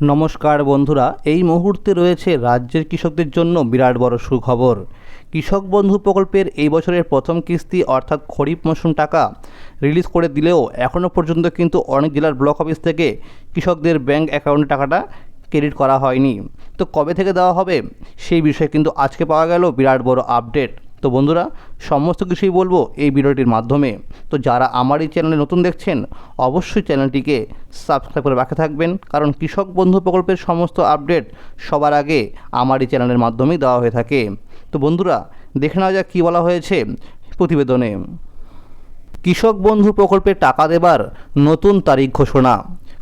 নমস্কার বন্ধুরা, এই মুহূর্তে রয়েছে রাজ্যের কৃষকদের জন্য বিরাট বড় সুখবর। কৃষক বন্ধু প্রকল্পের এই বছরের প্রথম কিস্তি অর্থাৎ খরিফ মৌসুম টাকা রিলিজ করে দিলেও এখনও পর্যন্ত কিন্তু অনেক জেলার ব্লক অফিস থেকে কৃষকদের ব্যাংক অ্যাকাউন্টে টাকাটা ক্রেডিট করা হয়নি। তো কবে থেকে দেওয়া হবে সেই বিষয়ে কিন্তু আজকে পাওয়া গেল বিরাট বড় আপডেট। তো বন্ধুরা, সমস্ত কিছুই বলব এই ভিডিওটির মাধ্যমে। তো যারা আমার এই চ্যানেলে নতুন দেখছেন, অবশ্যই চ্যানেলটিকে সাবস্ক্রাইব করে রাখে থাকবেন, কারণ কৃষক বন্ধু প্রকল্পের সমস্ত আপডেট সবার আগে আমার এই চ্যানেলের মাধ্যমেই দেওয়া হয়ে থাকে। তো বন্ধুরা, দেখে নেওয়া যাক কী বলা হয়েছে প্রতিবেদনে। কৃষক বন্ধু প্রকল্পে টাকা দেবার নতুন তারিখ ঘোষণা,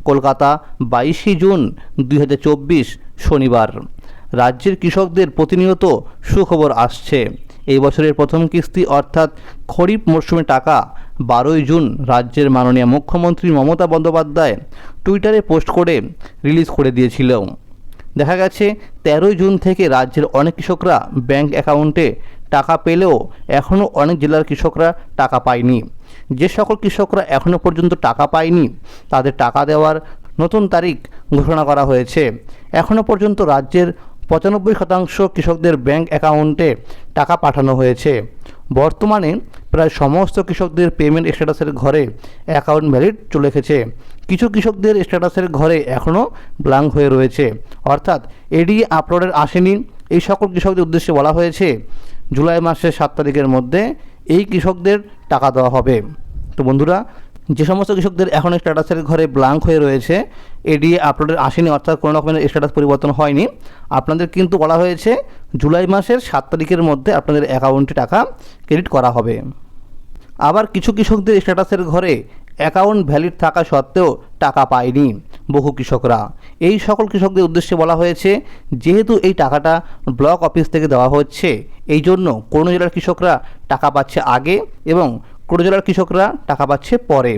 কলকাতা বাইশে জুন দুই হাজার চব্বিশ শনিবার। রাজ্যের কৃষকদের প্রতিনিয়ত সুখবর আসছে। এই বছরের প্রথম কিস্তি অর্থাৎ খরিফ মরশুমে টাকা, বারোই জুন রাজ্যের মাননীয় মুখ্যমন্ত্রী মমতা বন্দ্যোপাধ্যায় টুইটারে পোস্ট করে রিলিজ করে দিয়েছিল। দেখা গেছে, তেরোই জুন থেকে রাজ্যের অনেক কৃষকরা ব্যাংক অ্যাকাউন্টে টাকা পেলেও এখনও অনেক জেলার কৃষকরা টাকা পায়নি। যে সকল কৃষকরা এখনও পর্যন্ত টাকা পায়নি, তাদের টাকা দেওয়ার নতুন তারিখ ঘোষণা করা হয়েছে। এখনও পর্যন্ত রাজ্যের পঁচানব্বই শতাংশ কৃষকদের ব্যাংক অ্যাকাউন্টে টাকা পাঠানো হয়েছে। বর্তমানে প্রায় সমস্ত কৃষকদের পেমেন্ট স্ট্যাটাসের ঘরে অ্যাকাউন্ট ভ্যালিড চলে এসেছে। কিছু কৃষকদের স্ট্যাটাসের ঘরে এখনও ব্লাঙ্ক হয়ে রয়েছে। অর্থাৎ এডি আপলোডের আসেনি। এই সকল কৃষকদের উদ্দেশ্যে বলা হয়েছে, জুলাই মাসের সাত তারিখের মধ্যে এই কৃষকদের টাকা দেওয়া হবে। তো বন্ধুরা যে সমস্ত কৃষকদের এখন স্ট্যাটাসের ঘরে ব্লাঙ্ক হয়ে রয়েছে এডিএ আপলোডের আসেনি, অর্থাৎ কোনো রকমের স্ট্যাটাস পরিবর্তন হয়নি। আপনাদের কিন্তু বলা হয়েছে, জুলাই মাসের সাত তারিখের মধ্যে আপনাদের অ্যাকাউন্টে টাকা ক্রেডিট করা হবে। আবার কিছু কৃষকদের স্ট্যাটাসের ঘরে অ্যাকাউন্ট ভ্যালিড থাকা সত্ত্বেও টাকা পায়নি বহু কৃষকরা। এই সকল কৃষকদের উদ্দেশ্যে বলা হয়েছে, যেহেতু এই টাকাটা ব্লক অফিস থেকে দেওয়া হচ্ছে এই জন্য কোনো জেলার কৃষকরা টাকা পাচ্ছে আগে এবং কোনো জেলার কৃষকরা টাকা পাচ্ছে পরে।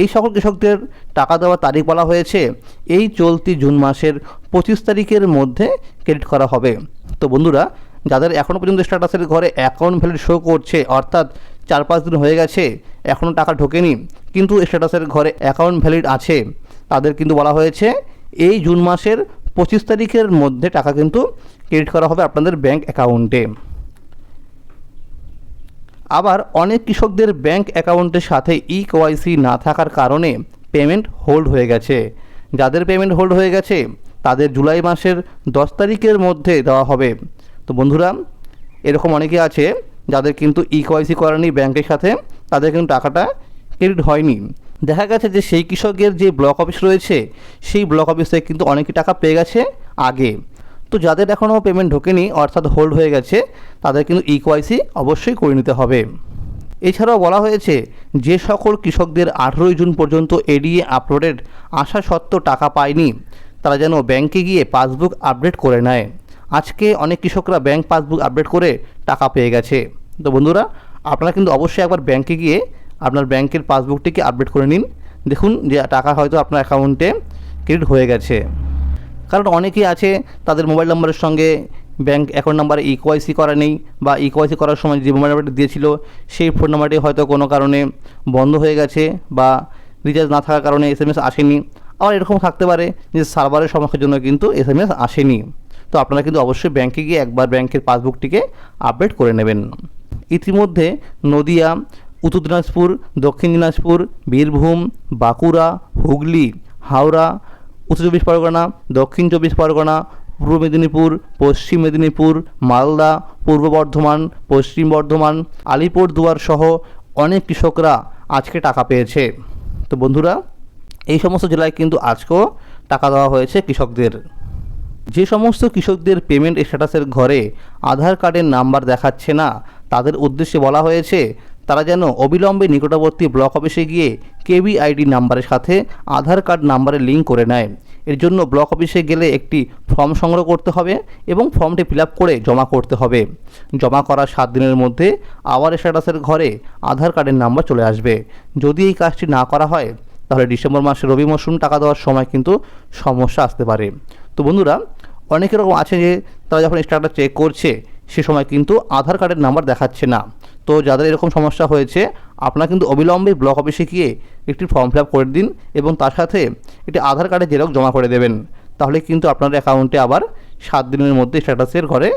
এই সকল কৃষকদের টাকা দেওয়ার তারিখ বলা হয়েছে। এই চলতি জুন মাসের পঁচিশ তারিখের মধ্যে ক্রেডিট করা হবে। তো বন্ধুরা, যাদের এখনও পর্যন্ত স্ট্যাটাসের ঘরে অ্যাকাউন্ট ভ্যালিড শো করছে, অর্থাৎ চার পাঁচ দিন হয়ে গেছে এখনও টাকা ঢোকেনি, কিন্তু স্ট্যাটাসের ঘরে অ্যাকাউন্ট ভ্যালিড আছে, তাদের কিন্তু বলা হয়েছে, এই জুন মাসের পঁচিশ তারিখের মধ্যে টাকা কিন্তু ক্রেডিট করা হবে আপনাদের ব্যাংক অ্যাকাউন্টে আবার অনেক কৃষকদের ব্যাংক অ্যাকাউন্টের সাথে ই কেওয়াইসি না থাকার কারণে পেমেন্ট হোল্ড হয়ে গেছে। যাদের পেমেন্ট হোল্ড হয়ে গেছে, তাদের জুলাই মাসের দশ তারিখের মধ্যে দেওয়া হবে। তো বন্ধুরা, এরকম অনেকে আছে, যাদের কিন্তু ই কেওয়াইসি করেনি ব্যাংকের সাথে, তাদের কিন্তু টাকাটা ক্রেডিট হয়নি। দেখা গেছে যে সেই কৃষকের যে ব্লক অফিস রয়েছে, সেই ব্লক অফিস থেকে কিন্তু অনেকে টাকা পেয়ে গেছে আগে। তো যাদের এখনও পেমেন্ট ঢোকেনি, অর্থাৎ হোল্ড হয়ে গেছে, তাদের কিন্তু ইকোয়াইসি অবশ্যই করে নিতে হবে। এছাড়াও বলা হয়েছে, যে সকল কৃষকদের আঠেরোই জুন পর্যন্ত এডিএ আপলোডেড আসা সত্ত্বেও টাকা পায়নি, তারা যেন ব্যাংকে গিয়ে পাসবুক আপডেট করে নেয়। আজকে অনেক কৃষকরা ব্যাংক পাসবুক আপডেট করে টাকা পেয়ে গেছে। তো বন্ধুরা, আপনারা কিন্তু অবশ্যই একবার ব্যাংকে গিয়ে আপনার ব্যাংকের পাসবুকটিকে আপডেট করে নিন। দেখুন যে টাকা হয়তো আপনার অ্যাকাউন্টে ক্রেডিট হয়ে গেছে। কারণ অনেকেই আছে তাদের মোবাইল নাম্বারের সঙ্গে ব্যাংক অ্যাকাউন্ট নাম্বারে ইকোয়াইসি করা নেই বা ইকোয়াইসি করার সময় যে মোবাইল নাম্বারটি দিয়েছিল, সেই ফোন নাম্বারটি হয়তো কোনো কারণে বন্ধ হয়ে গেছে বা রিচার্জ না থাকার কারণে এস এম এস আসেনি। আবার এরকম থাকতে পারে যে সার্ভারের সমস্যার জন্য কিন্তু এস এম এস আসেনি। তো আপনারা কিন্তু অবশ্যই ব্যাংকে গিয়ে একবার ব্যাংকের পাসবুকটিকে আপডেট করে নেবেন। ইতিমধ্যে নদিয়া, উত্তর দিনাজপুর, দক্ষিণ দিনাজপুর, বীরভূম, বাঁকুড়া, হুগলি, হাওড়া উত্তর চব্বিশ পরগনা, দক্ষিণ চব্বিশ পরগনা, পূর্ব মেদিনীপুর, পশ্চিম মেদিনীপুর, মালদা, পূর্ব বর্ধমান, পশ্চিম বর্ধমান আলিপুরদুয়ার সহ অনেক কৃষকরা আজকে টাকা পেয়েছে। তো বন্ধুরা, এই সমস্ত জেলায় কিন্তু আজকেও টাকা দেওয়া হয়েছে কৃষকদের। যে সমস্ত কৃষকদের পেমেন্ট স্ট্যাটাসের ঘরে আধার কার্ডের নাম্বার দেখাচ্ছে না, তাদের উদ্দেশ্যে বলা হয়েছে, তারা যেন অবিলম্বে নিকটবর্তী ব্লক অফিসে গিয়ে কেবি আইডি নাম্বারের সাথে আধার কার্ড নাম্বারে লিঙ্ক করে নেয়। এর জন্য ব্লক অফিসে গেলে একটি ফর্ম সংগ্রহ করতে হবে এবং ফর্মটি ফিল করে জমা করতে হবে। জমা করার সাত দিনের মধ্যে আবার স্ট্যাটাসের ঘরে আধার কার্ডের নাম্বার চলে আসবে। যদি এই কাজটি না করা হয়, তাহলে ডিসেম্বর মাসে রবি মরশুম টাকা দেওয়ার সময় কিন্তু সমস্যা আসতে পারে। তো বন্ধুরা, অনেক এরকম আছে যে তারা যখন স্ট্যাটাস চেক করছে, সে সময় কিন্তু আধার কার্ডের নাম্বার দেখাচ্ছে না। তো যাদের এরকম সমস্যা হয়েছে আপনারা কিন্তু অবিলম্বে ব্লক অফিসে গিয়ে একটি ফর্ম ফিল করে দিন এবং তার সাথে একটি আধার কার্ডের জেরক্স জমা করে দেবেন। তাহলে কিন্তু আপনার অ্যাকাউন্টে আবার সাত দিনের মধ্যে স্ট্যাটাসের ঘরে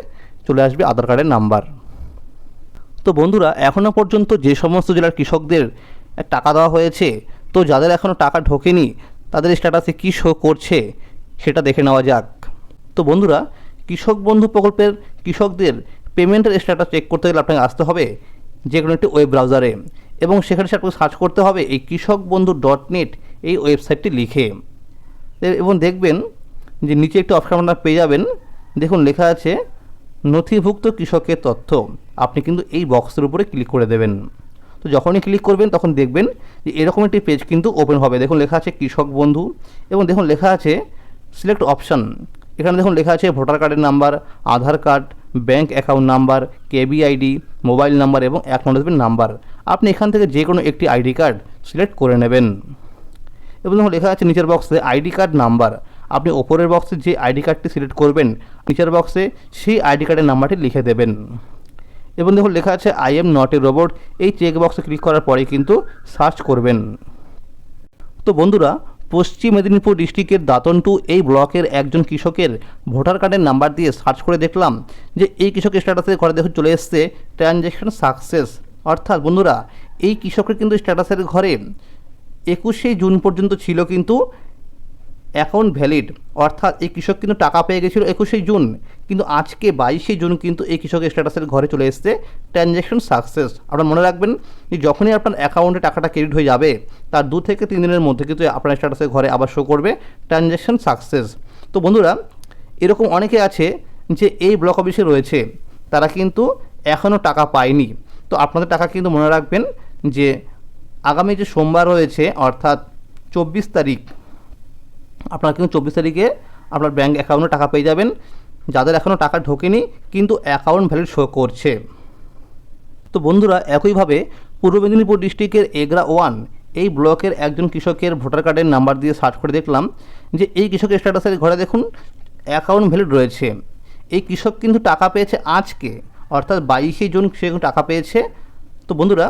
চলে আসবে আধার কার্ডের নাম্বার তো বন্ধুরা এখনও পর্যন্ত যে সমস্ত জেলার কৃষকদের টাকা দেওয়া হয়েছে, তো যাদের এখনও টাকা ঢোকেনি, তাদের স্ট্যাটাসে কী শো করছে, সেটা দেখে নেওয়া যাক। তো বন্ধুরা, কৃষক বন্ধু প্রকল্পের কৃষকদের পেমেন্টের স্ট্যাটাস চেক করতে গেলে আপনাকে আসতে হবে যে কোনো একটি ওয়েব ব্রাউজারে এবং সেখানে সে আপনাকে সার্চ করতে হবে, এই কৃষক বন্ধু ডট নেট এই ওয়েবসাইটটি লিখে। এবং দেখবেন যে নিচে একটি অপশন আপনারা পেয়ে যাবেন। দেখুন, লেখা আছে, নথিভুক্ত কৃষকের তথ্য। আপনি কিন্তু এই বক্সের উপরে ক্লিক করে দেবেন। তো যখনই ক্লিক করবেন, তখন দেখবেন যে এরকম একটি পেজ কিন্তু ওপেন হবে। দেখুন, লেখা আছে কৃষক বন্ধু এবং দেখুন, লেখা আছে সিলেক্ট অপশন এখানে দেখুন, লেখা আছে ভোটার কার্ডের number Aadhaar card bank account number KB ID mobile number এবং অ্যাকনোলেজমেন্ট নাম্বার। আপনি এখান থেকে যে কোনো একটি আইডি কার্ড সিলেক্ট করে নেবেন। এবং দেখুন, লেখা আছে নিচের বক্সে আইডি কার্ড নাম্বার আপনি ওপরের বক্সে যে আইডি কার্ডটি সিলেক্ট করবেন, নিচের বক্সে সেই আইডি কার্ডের নাম্বারটি লিখে দেবেন। এবং দেখুন, লেখা আছে I am not a robot এই চেক বক্সে ক্লিক করার পরে কিন্তু সার্চ করবেন। তো বন্ধুরা পশ্চিম মেদিনীপুর ডিস্ট্রিক্টের দাতনটু এই ব্লকের একজন কৃষকের ভোটার কার্ডের নাম্বার দিয়ে সার্চ করে দেখলাম যে এই কৃষকের স্ট্যাটাসে ঘরে দেখুন চলে এসছে ট্রানজ্যাকশন সাকসেস। অর্থাৎ বন্ধুরা, এই কৃষকের কিন্তু স্ট্যাটাসের ঘরে একুশে জুন পর্যন্ত ছিল কিন্তু অ্যাকাউন্ট ভ্যালিড অর্থাৎ এই কৃষক কিন্তু টাকা পেয়ে গেছিল একুশে জুন, কিন্তু আজকে বাইশে জুন কিন্তু এই কৃষকের স্ট্যাটাসের ঘরে চলে এসছে ট্রানজ্যাকশন সাকসেস আপনার মনে রাখবেন যে যখনই আপনার অ্যাকাউন্টে টাকাটা ক্রেডিট হয়ে যাবে, তার দু থেকে তিন দিনের মধ্যে কিন্তু আপনার স্ট্যাটাসের ঘরে আবার শো করবে ট্রানজ্যাকশন সাকসেস তো বন্ধুরা, এরকম অনেকে আছে যে এই ব্লক অফিসে রয়েছে, তারা কিন্তু এখনও টাকা পায়নি। তো আপনাদের টাকা কিন্তু মনে রাখবেন যে আগামী যে সোমবার রয়েছে, অর্থাৎ চব্বিশ তারিখ আপনারা কিন্তু চব্বিশ তারিখে আপনার ব্যাঙ্ক অ্যাকাউন্টে টাকা পেয়ে যাবেন। যাদের এখনও টাকা ঢোকেনি, কিন্তু অ্যাকাউন্ট ভ্যালিড শো করছে। তো বন্ধুরা, একইভাবে পূর্ব মেদিনীপুর ডিস্ট্রিক্টের এগরা ওয়ান এই ব্লকের একজন কৃষকের ভোটার কার্ডের নাম্বার দিয়ে সার্চ করে দেখলাম যে, এই কৃষকের স্ট্যাটাসের ঘরে দেখুন অ্যাকাউন্ট ভ্যালিড রয়েছে। এই কৃষক কিন্তু টাকা পেয়েছে আজকে, অর্থাৎ বাইশে জুন সে টাকা পেয়েছে। তো বন্ধুরা,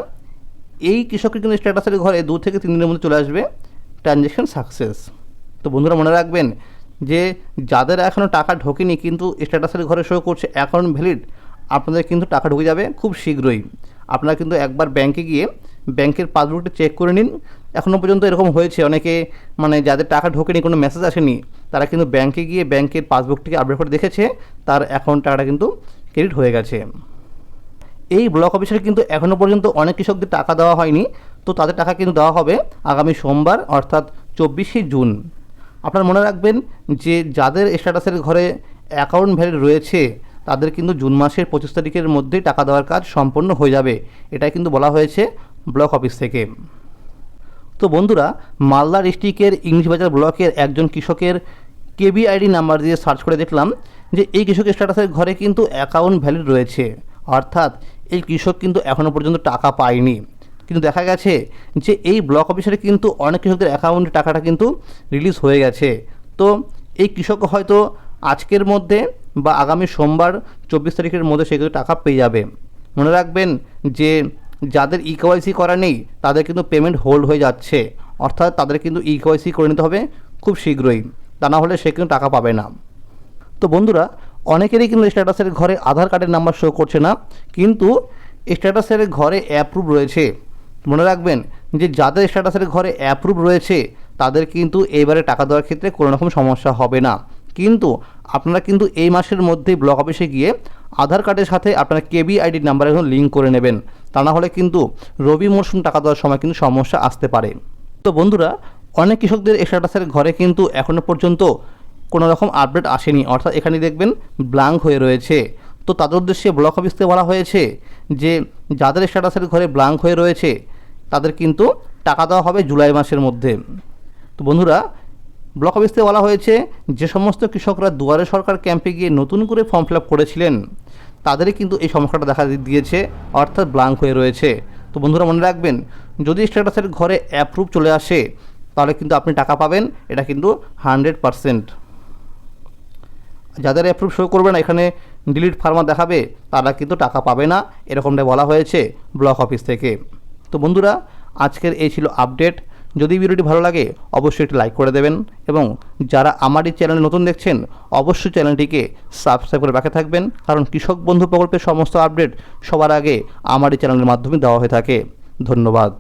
এই কৃষকের কিন্তু স্ট্যাটাসের ঘরে দু থেকে তিন দিনের মধ্যে চলে আসবে। ট্রানজ্যাকশন সাকসেস তো বন্ধুরা মনে রাখবেন যে যাদের এখনও টাকা ঢোকেনি কিন্তু স্ট্যাটাসের ঘরে শো করছে অ্যাকাউন্ট ভ্যালিড আপনাদের কিন্তু টাকা ঢুকে যাবে খুব শীঘ্রই। আপনারা কিন্তু একবার ব্যাংকে গিয়ে ব্যাংকের পাসবুকটা চেক করে নিন। এখনও পর্যন্ত এরকম হয়েছে, অনেকে মানে যাদের টাকা ঢোকেনি, কোনো মেসেজ আসেনি, তারা কিন্তু ব্যাংকে গিয়ে ব্যাংকের পাসবুকটিকে আপডেট করে দেখেছে, তার অ্যাকাউন্ট টাকাটা কিন্তু ক্রেডিট হয়ে গেছে। এই ব্লক অফিসের কিন্তু এখনও পর্যন্ত অনেক কৃষকদের টাকা দেওয়া হয়নি, তো তাদের টাকা কিন্তু দেওয়া হবে আগামী সোমবার, অর্থাৎ চব্বিশে জুন। আপনারা মনে রাখবেন যে যাদের স্ট্যাটাসের ঘরে অ্যাকাউন্ট ভ্যালিড রয়েছে, তাদের কিন্তু জুন মাসের পঁচিশ তারিখের মধ্যে টাকা দেওয়ার কাজ সম্পন্ন হয়ে যাবে। এটাই কিন্তু বলা হয়েছে ব্লক অফিস থেকে। তো বন্ধুরা, মালদা ডিস্ট্রিক্টের ইংলিশ বাজার ব্লকের একজন কৃষকের কেবি আইডি নাম্বার দিয়ে সার্চ করে দেখলাম যে এই কৃষকের স্ট্যাটাসের ঘরে কিন্তু অ্যাকাউন্ট ভ্যালিড রয়েছে। অর্থাৎ এই কৃষক কিন্তু এখনও পর্যন্ত টাকা পায়নি। কিন্তু দেখা গেছে যে এই ব্লক অফিসারে কিন্তু অনেক কৃষকদের অ্যাকাউন্টে টাকাটা কিন্তু রিলিজ হয়ে গেছে। তো এই কৃষক হয়তো আজকের মধ্যে বা আগামী সোমবার চব্বিশ তারিখের মধ্যে সে কিন্তু টাকা পেয়ে যাবে। মনে রাখবেন যে যাদের ই কেওয়াইসি করা নেই, তাদের কিন্তু পেমেন্ট হোল্ড হয়ে যাচ্ছে। অর্থাৎ তাদের কিন্তু ই কেওয়াইসি করে নিতে হবে খুব শীঘ্রই। তা না হলে সে কিন্তু টাকা পাবে না। তো বন্ধুরা, অনেকেরই কিন্তু স্ট্যাটাসের ঘরে আধার কার্ডের নাম্বার শো করছে না, কিন্তু স্ট্যাটাসের ঘরে অ্যাপ্রুভ রয়েছে। মনে রাখবেন যে যাদের স্ট্যাটাসের ঘরে অ্যাপ্রুভ রয়েছে, তাদের কিন্তু এবারে টাকা দেওয়ার ক্ষেত্রে কোনো রকম সমস্যা হবে না। কিন্তু আপনারা কিন্তু এই মাসের মধ্যেই ব্লক অফিসে গিয়ে আধার কার্ডের সাথে আপনারা কেবি আইডির নাম্বার এখন লিঙ্ক করে নেবেন। তা না হলে কিন্তু রবি মরশুম টাকা দেওয়ার সময় কিন্তু সমস্যা আসতে পারে। তো বন্ধুরা, অনেক কৃষকদের স্ট্যাটাসের ঘরে কিন্তু এখনও পর্যন্ত কোনো রকম আপডেট আসেনি। অর্থাৎ এখানে দেখবেন ব্ল্যাঙ্ক হয়ে রয়েছে। তো তাদের উদ্দেশ্যে ব্লক অফিস থেকে বলা হয়েছে যে, যাদের স্ট্যাটাসের ঘরে ব্ল্যাঙ্ক হয়ে রয়েছে তাদের কিন্তু টাকা দেওয়া হবে জুলাই মাসের মধ্যে। তো বন্ধুরা ব্লক অফিস থেকে বলা হয়েছে, যে সমস্ত কৃষকরা দুয়ারে সরকার ক্যাম্পে গিয়ে নতুন করে ফর্ম ফিল আপ করেছিলেন, তাদেরই কিন্তু এই সমস্যাটা দেখা দিয়েছে, অর্থাৎ ব্লাঙ্ক হয়ে রয়েছে। তো বন্ধুরা, মনে রাখবেন, যদি স্ট্যাটাসের ঘরে অ্যাপ্রুভ চলে আসে, তাহলে কিন্তু আপনি টাকা পাবেন, এটা কিন্তু হান্ড্রেড পারসেন্ট যাদের অ্যাপ্রুভ শো করবে না, এখানে ডিলিট ফার্মা দেখাবে, তারা কিন্তু টাকা পাবে না এরকমটা বলা হয়েছে ব্লক অফিস থেকে। তো বন্ধুরা, আজকের এই ছিল আপডেট। যদি ভিডিওটি ভালো লাগে, অবশ্যই একটি লাইক করে দেবেন এবং যারা আমার এই চ্যানেল নতুন দেখছেন, অবশ্যই চ্যানেলটিকে সাবস্ক্রাইব করে রাখে থাকবেন, কারণ কৃষক বন্ধু প্রকল্পের সমস্ত আপডেট সবার আগে আমার এই চ্যানেলের মাধ্যমে দেওয়া হয়ে থাকে। ধন্যবাদ।